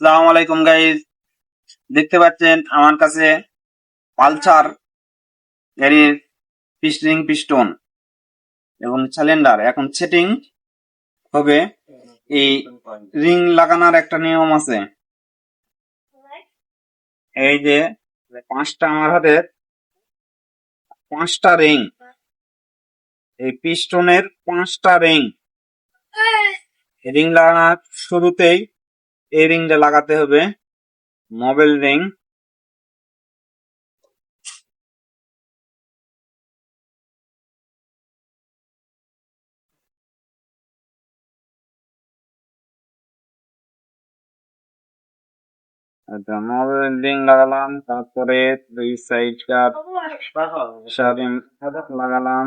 আসসালামু আলাইকুম গাইজ দেখতে পাচ্ছেন আমার কাছে পালসার গাড়ির পিস্টিং পিস্টন এবং সিলিন্ডার এখন সেটিং হবে এই রিং লাগানোর একটা নিয়ম আছে। এই যে পাঁচটা আমার হাতে, পাঁচটা রিং এই পিস্টনের পাঁচটা রিং রিং লাগানোর শুরুতেই এই রিংটা লাগাতে হবে। মোবাইল রিং আচ্ছা মোবাইল রিং লাগালাম, তারপরে দুই সাইড কাট সারিং লাগালাম।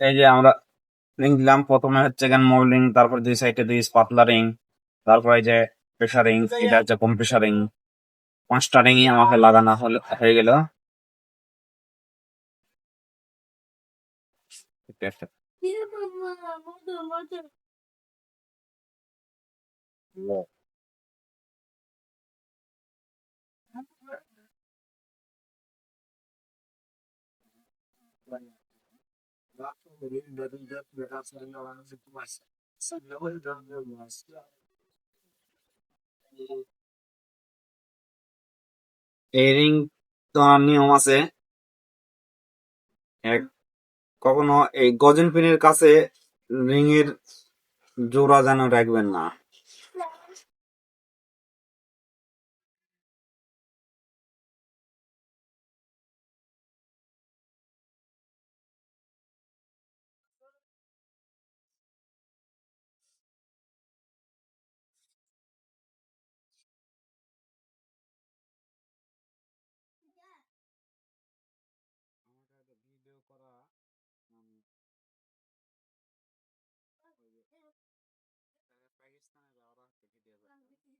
এই যে আমরা রিং দিলাম প্রথমে হচ্ছে কেন মোবাইল রিং তারপর দুই সাইডে দুই পাতলা রিং তারপর যে প্রেশার রিং এটা হচ্ছে কম প্রেশার রিং পাঁচটা রিংই আমাকে লাগানো হলো হয়ে গেল এটা একটা এই রিং তো নিয়ম আছে। এক, কখনো এই গজন পিনের কাছে রিং এর জোড়া যেন রাখবেন না। করা পাকিস্তানের যাওয়ার ভিডিও দেখুন